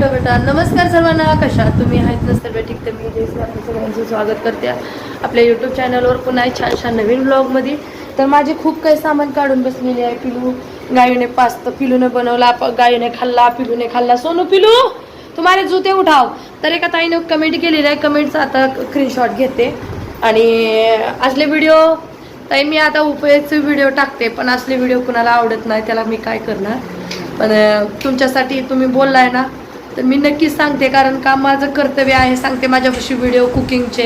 बेटा बेटा नमस्कार सर्वांना कशा तुम्ही? आहेत ना सर्व ठीक? तर मी सगळ्यांचं स्वागत करते आपल्या यूट्यूब चॅनलवर पुन्हा छान छान नवीन ब्लॉगमध्ये तर माझे खूप काही सामान काढून बसलेले आहे. पिलू गायूने पास्ता पिलूने बनवला गायूने खाल्ला पिलूने खाल्ला. सोनू पिलू तुम्हाला जुते उठाव. तर एका ताईने कमेंट केलेली आहे. कमेंटचा आता स्क्रीनशॉट घेते. आणि असले व्हिडिओ ताई मी आता उपयोगचे व्हिडिओ टाकते. पण असले व्हिडिओ कुणाला आवडत नाही त्याला मी काय करणार? पण तुमच्यासाठी तुम्ही बोललाय ना तर मी नक्कीच सांगते कारण का माझं कर्तव्य आहे सांगते माझ्यापाशी व्हिडिओ कुकिंगचे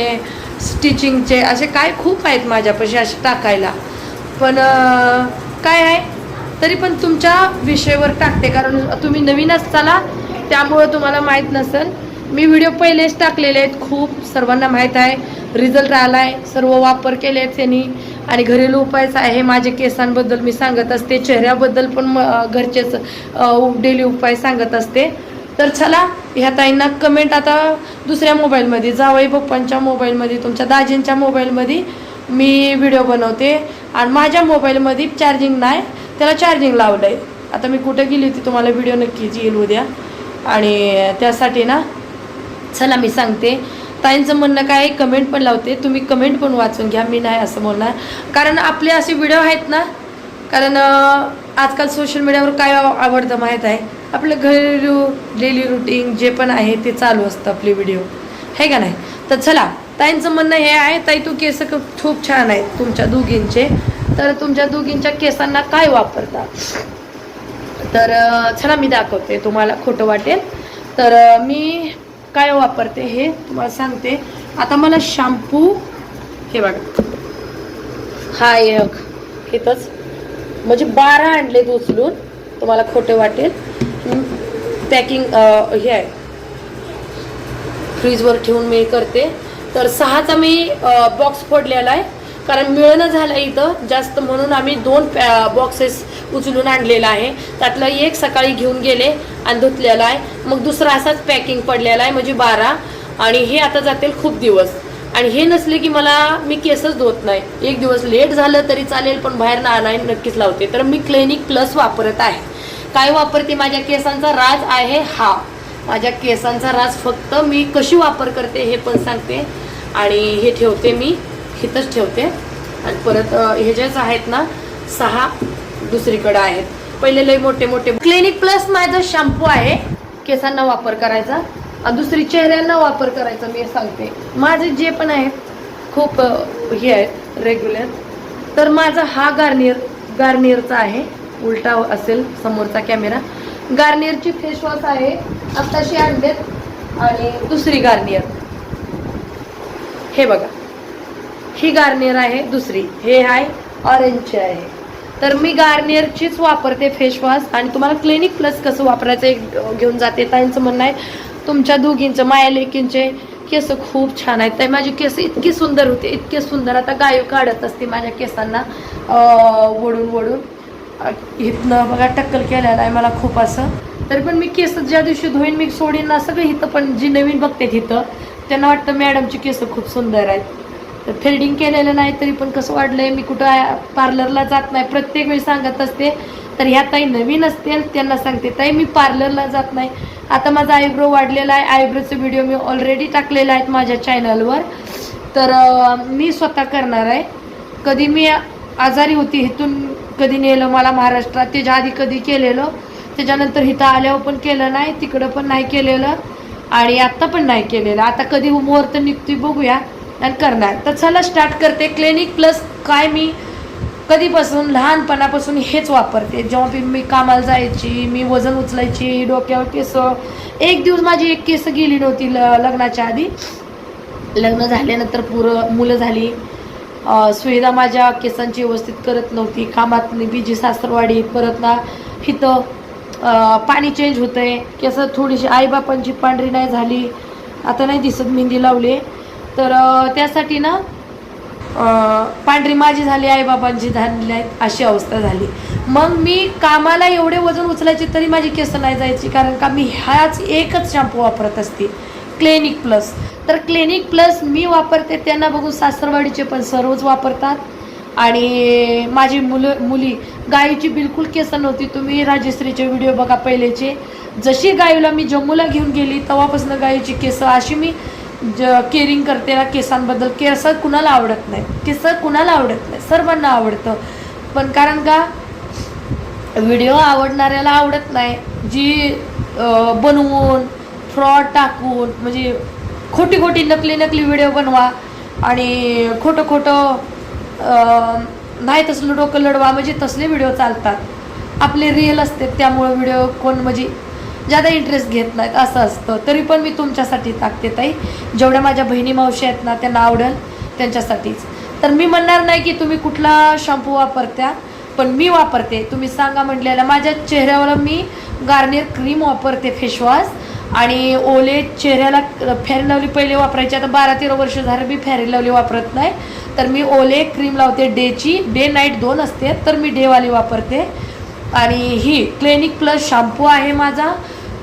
स्टिचिंगचे असे काय खूप आहेत माझ्यापाशी असे टाकायला. पण काय आहे? तरी पण तुमच्या विषयावर टाकते कारण तुम्ही नवीन असताना त्यामुळं तुम्हाला माहीत नसेल. मी व्हिडिओ पहिलेच टाकलेले आहेत खूप सर्वांना माहीत आहे. रिझल्ट आला आहे सर्व वापर केले आहेत त्यांनी. आणि घरेलू उपायच आहे माझे केसांबद्दल मी सांगत असते. चेहऱ्याबद्दल पण म घरचेच डेली उपाय सांगत असते. तर चला ह्या ताईंना कमेंट आता दुसऱ्या मोबाईलमध्ये जावई पप्पांच्या मोबाईलमध्ये तुमच्या दाजींच्या मोबाईलमध्ये मी व्हिडिओ बनवते. आणि माझ्या मोबाईलमध्ये चार्जिंग नाही त्याला चार्जिंग लावलं आहे. आता मी कुठे गेली होती तुम्हाला व्हिडिओ नक्कीच येईल उद्या. आणि त्यासाठी ना चला मी सांगते. ताईंचं म्हणणं काय कमेंट पण लावते. तुम्ही कमेंट पण वाचून घ्या मी नाही असं बोलणार. कारण आपले असे व्हिडिओ आहेत ना कारण आजकाल सोशल मीडियावर काय आवडतं माहीत आहे? आपलं घरेलू डेली रुटीन जे पण आहे ते चालू असतं आपले व्हिडिओ हे का नाही? तर चला ताईंचं म्हणणं हे आहे ताई तू केस खूप छान आहेत तुमच्या दोघींचे. तर तुमच्या दोघींच्या केसांना काय वापरता तर चला मी दाखवते तुम्हाला खोटं वाटेल. तर मी काय वापरते हे तुम्हाला सांगते. आता मला शॅम्पू हे बघा. हा एक इथंच. म्हणजे बारा आणले उचलून तुम्हाला खोटे वाटेल. पॅकिंग हे आहे. फ्रीजवर ठेवून मी करते. तर सहाचा मी बॉक्स फोडलेला आहे. कारण मिळणं झालं इथं. जास्त म्हणून आम्ही दोन बॉक्सेस उचलून आणलेला आहे. त्यातलं एक सकाळी घेऊन गेले आणि धुतलेला आहे. मग दुसरा असाच पॅकिंग पडलेला आहे म्हणजे बारा. आणि हे आता जातील खूप दिवस. आणि हे नसले की मला मी केसच धुत नाही. एक दिवस लेट झालं तरी चालेल पण बाहेर ना नाही नक्कीच लावते. तर मी क्लिनिक प्लस वापरत आहे. काय वापरते माझ्या केसांचा राज आहे हा. माझ्या केसांचा राज फक्त मी कशी वापर करते हे पण सांगते आणि हे ठेवते मी इथंच ठेवते. आणि परत हे जेच आहेत ना सहा दुसरीकडे आहेत. पहिले लय मोठे मोठे. क्लिनिक प्लस माझा शॅम्पू आहे. केसांना वापर करायचा. आणि दुसरी चेहऱ्यांना वापर करायचा मी सांगते. माझे जे पण आहेत खूप हे आहेत रेग्युलर तर माझा हा गार्नियर गार्नियरचा आहे. उलटा असेल समोरचा कॅमेरा. गार्नियरची फेसवॉश आहे. आत्ताशी आणलेत. आणि दुसरी गार्नियर हे बघा. ही गार्नियर आहे दुसरी. हे आहे ऑरेंजची आहे. तर मी गार्नियरचीच वापरते फेसवॉश आणि तुम्हाला क्लिनिक प्लस कसं वापरायचं एक घेऊन जाते त्यांचं म्हणणं आहे. तुमच्या दोघींचं माया लेकींचे केस खूप छान आहेत. तर माझी केस इतकी सुंदर होते इतके सुंदर. आता गाय काढत असते माझ्या केसांना ओढून वडून वडून. इथनं बघा टक्कल केलेलं आहे मला खूप असं. तरी पण मी केस ज्या दिवशी धुईन मी सोडीन ना सगळं इथं पण जी नवीन बघते तिथं त्यांना वाटतं मॅडमची केस खूप सुंदर आहेत. तर थ्रेडिंग केलेलं नाही तरी पण कसं वाढलंय मी कुठं पार्लरला जात नाही. प्रत्येक वेळी सांगत असते तर ह्या ताई नवीन असतील त्यांना सांगते ताई मी पार्लरला जात नाही. आता माझा आयब्रो वाढलेला आहे. आयब्रोचे व्हिडिओ मी ऑलरेडी टाकलेला आहेत माझ्या चॅनलवर तर मी स्वतः करणार आहे. कधी मी आजारी होती इथून कधी नेलं मला महाराष्ट्रात त्याच्या आधी कधी केलेलं त्याच्यानंतर इथं आल्यावर पण केलं नाही तिकडं पण नाही केलेलं आणि आत्ता पण नाही केलेलं. आता कधी मुहूर्त निघतोय बघूया आणि करणार. तर चला स्टार्ट करते. क्लिनिक प्लस काय मी कधीपासून लहानपणापासून हेच वापरते. जेव्हा मी- मी कामाला जायची मी वजन उचलायची डोक्यावर केस एक दिवस माझी एक केस गेली नव्हती ल लग्नाच्या आधी. लग्न झाल्यानंतर पुरं मुलं झाली. सुविधा माझ्या केसांची व्यवस्थित करत नव्हती. कामात बिजी सासरवाडी परत ना हिथं पाणी चेंज होतं आहे केस थोडीशी आईबापांची पांढरी नाही झाली. आता नाही दिसत मेहंदी लावली. तर त्यासाठी ना पांढरी माझी झाली आईबाबांची झालेली आहेत अशी अवस्था झाली. मग मी कामाला एवढे वजन उचलायचे तरी माझी केस नाही जायची कारण का मी ह्याच एकच शॅम्पू वापरत असते. Clinic Plus. तर क्लिनिक प्लस मी वापरते त्यांना बघून सासरवाडीचे पण सर्वच वापरतात. आणि माझी मुलं मुली गायीची बिलकुल केस नव्हती. तुम्ही राजश्रीचे व्हिडिओ बघा पहिलेचे. जशी गायीला मी जम्मूला घेऊन गेली तेव्हापासून गायीची केस अशी मी ज केअरिंग करते ना केसांबद्दल. केस कुणाला आवडत नाही. केस कुणाला आवडत नाही? सर्वांना आवडतं. पण कारण का? व्हिडिओ आवडणाऱ्याला आवडत नाही. जी बनवून फ्रॉड टाकून म्हणजे खोटी खोटी नकली नकली व्हिडिओ बनवा आणि खोटं खोटं नाही तसलं डोकं लढवा म्हणजे तसले व्हिडिओ चालतात. आपले रिअल असते त्यामुळं व्हिडिओ कोण म्हणजे ज्यादा इंटरेस्ट घेत नाहीत असं असतं. तरी पण मी तुमच्यासाठी टाकते ताई. जेवढ्या माझ्या बहिणी मावशी आहेत ना त्यांना आवडेल त्यांच्यासाठीच. तर मी म्हणणार नाही की तुम्ही कुठला शॅम्पू वापरत्या पण मी वापरते. तुम्ही सांगा म्हटलेलं माझ्या चेहऱ्यावर मी गार्नियर क्रीम वापरते फेसवॉश आणि ओले चेहऱ्याला फेरी लवली पहिले वापरायची. आता बारा तेरा वर्ष झालं मी फेरी लवली वापरत नाही. तर मी ओले क्रीम लावते डेची डे नाईट दोन असते तर मी डेवाली वापरते. आणि ही क्लिनिक प्लस शॅम्पू आहे माझा.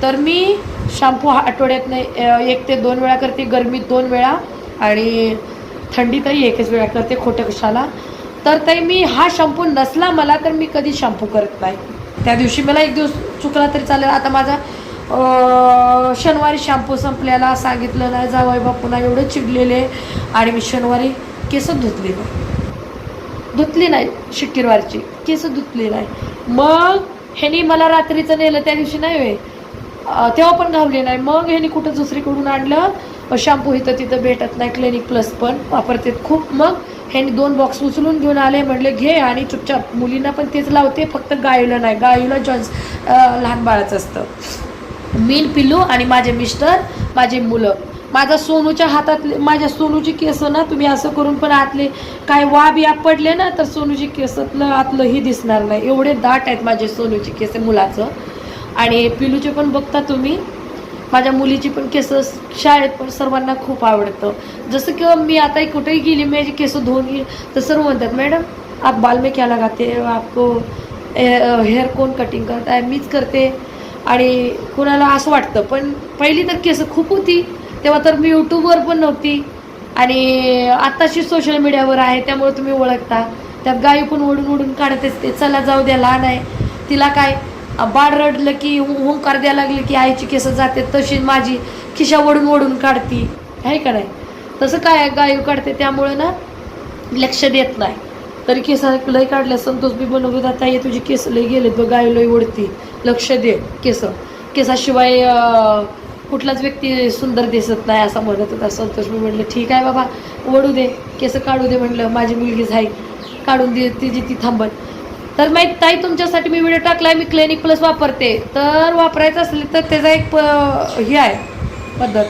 तर मी शॅम्पू हा आठवड्यात नाही एक ते दोन वेळा करते. गरमीत दोन वेळा. आणि थंडीतही एकच वेळा करते खोटं कशाला. तर ताई मी हा शॅम्पू नसला मला तर मी कधी शॅम्पू करत नाही. त्या दिवशी मला एक दिवस चुकला तरी चालेल. आता माझा शनिवारी शॅम्पू संपल्याला सांगितलं नाही जावई बापूंना एवढं चिडलेले आणि मी शनिवारी केस धुतली नाही. धुतली नाही शुक्रवारची केस धुतली नाही. मग ह्यानी मला रात्रीचं नेलं त्या दिवशी नाही वे तेव्हा पण घावले नाही. मग ह्यानी कुठं दुसरीकडून आणलं शॅम्पू इथं तिथं भेटत नाही क्लिनिक प्लस पण वापरते खूप. मग ह्यानी दोन बॉक्स उचलून घेऊन आले म्हटले घे आणि चुपचाप मुलींना पण तेच लावते फक्त गायूला नाही गायूला जॉन्स लहान बाळाचं असतं. मीन पिल्लू आणि माझे मिस्टर माझे मुलं. माझा सोनूच्या हातातले माझ्या सोनूची केस ना तुम्ही असं करून पण आतले काय वा बिया पडले ना तर सोनूची केसातलं आतलंही दिसणार नाही. एवढे दाट आहेत माझे सोनूची केस मुलाचं. आणि पिलूचे पण बघता तुम्ही. माझ्या मुलीची पण केस शाळेत पण सर्वांना खूप आवडतं. जसं की मी आता कुठेही गेली माझी केस धुवून गेली तर सर्व म्हणतात मॅडम आप बाल में क्या लगाते हो? आपको हेअर कोण कटिंग करत आहे मीच करते. आणि कुणाला असं वाटतं. पण पहिली तर केसं खूप होती. तेव्हा तर मी यूट्यूबवर पण नव्हती. आणि आत्ताशी सोशल मीडियावर आहे त्यामुळे तुम्ही ओळखता. त्यात गायी पण ओढून ओढून काढत असते. चला जाऊ द्या लहान आहे. तिला काय बाळ रडलं की हुंकार द्यायला लागली की आईची केस जाते तशी माझी खिशा ओढून ओढून काढती. आहे का नाही? तसं काय गायू काढते त्यामुळे ना लक्ष देत नाही. तरी केस लय काढल्या संतोष बी बनवत आता हे तुझी केस लय गेले तो गाय लय ओढती. लक्ष दे केस. केसाशिवाय कुठलाच व्यक्ती सुंदर दिसत नाही असं म्हणत होता संतोष मी म्हटलं ठीक आहे बाबा ओढू दे केस काढू दे म्हटलं माझी मुलगीच आहे काढून दे तिची ती थांबत तर माहीत ताई तुमच्यासाठी मी व्हिडिओ टाकला मी क्लिनिक प्लस वापरते. तर वापरायचं असले तर त्याचा एक प- हे आहे पद्धत.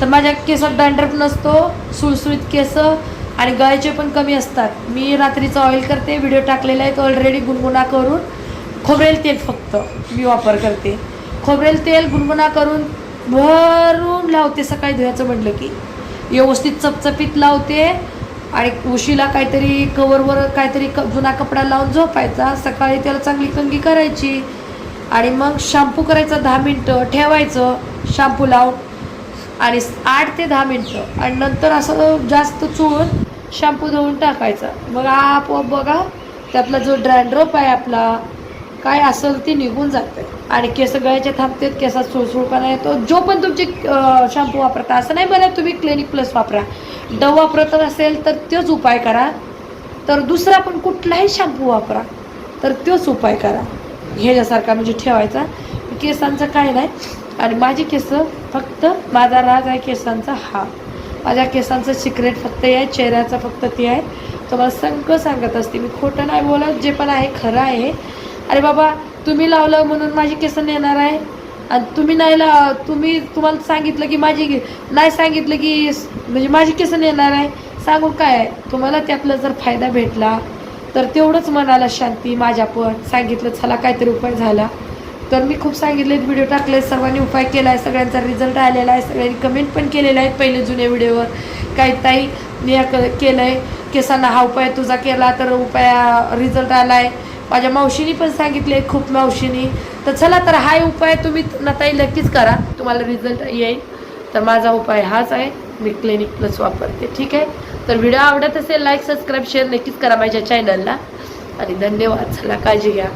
तर माझ्या केसात डँड्रफ नसतो सुळसुळीत केस आणि गळ्याचे पण कमी असतात. मी रात्रीचं ऑइल करते व्हिडिओ टाकलेला आहे तो ऑलरेडी गुणगुणा करून खोबरेल तेल फक्त मी वापर करते. खोबरेल तेल गुणगुणा करून भरून लावते. सकाळी धुयाचं म्हटलं की व्यवस्थित चपचपीत लावते आणि उशीला काहीतरी कवरवर काहीतरी क जुना कपडा लावून झोपायचा. सकाळी त्याला चांगली कंगी करायची आणि मग शॅम्पू करायचा दहा मिनटं ठेवायचं शॅम्पू लावून आणि आठ ते दहा मिनटं आणि नंतर असं जास्त चोळून शॅम्पू धुवून टाकायचा. मग आपोआप बघा त्यातला जो ड्रँड्रप आहे आपला काय असेल ते निघून जाते आणि केस गळ्याचे थांबतात केसात सुळसुळपणा येतो. जो पण तुमचे शॅम्पू वापरता असं नाही म्हणत तुम्ही क्लिनिक प्लस वापरा. डव वापरत असेल तर तोच उपाय करा. तर दुसरा पण कुठलाही शॅम्पू वापरा तर तोच उपाय करा. ह्याच्यासारखा म्हणजे ठेवायचा. केसांचं काय नाही. आणि माझी केस फक्त माझा राज आहे केसांचा हा. माझ्या केसांचं सिक्रेट फक्त हे आहे चेहऱ्याचं फक्त ते आहे. तुम्हाला सगळं सांगत असते. मी खोटं नाही बोलत जे पण आहे खरं आहे. अरे बाबा तुम्ही लावलं म्हणून माझी केस नेणार आहे. आणि तुम्ही नाही ला तुम्ही तुम्हाला सांगितलं की माझी नाही सांगितलं की म्हणजे माझी केस नेणार आहे. सांगू काय? आहे तुम्हाला त्यातला जर फायदा भेटला तर तेवढंच मनाला शांती माझ्या पण सांगितलं चला काहीतरी उपाय झाला. तर मी खूप सांगितले व्हिडिओ टाकले सर्वांनी उपाय केला आहे सगळ्यांचा रिझल्ट आलेला आहे सगळ्यांनी कमेंट पण केलेला आहे पहिले जुन्या व्हिडिओवर. काही ताई मी क- केलं आहे केसांना हा उपाय तुझा केला तर उपाय रिझल्ट आला आहे माझ्या मावशीनी पण सांगितले खूप मावशीनी. तर चला तर हा उपाय तुम्ही नताई नक्कीच करा. तुम्हाला रिझल्ट येईल. तर माझा उपाय हाच आहे. मी क्लिनिक प्लस वापरते. ठीक आहे? तर व्हिडिओ आवडत असेल लाईक सबस्क्राईब शेअर नक्कीच करा माझ्या चॅनलला आणि धन्यवाद. चला काळजी घ्या.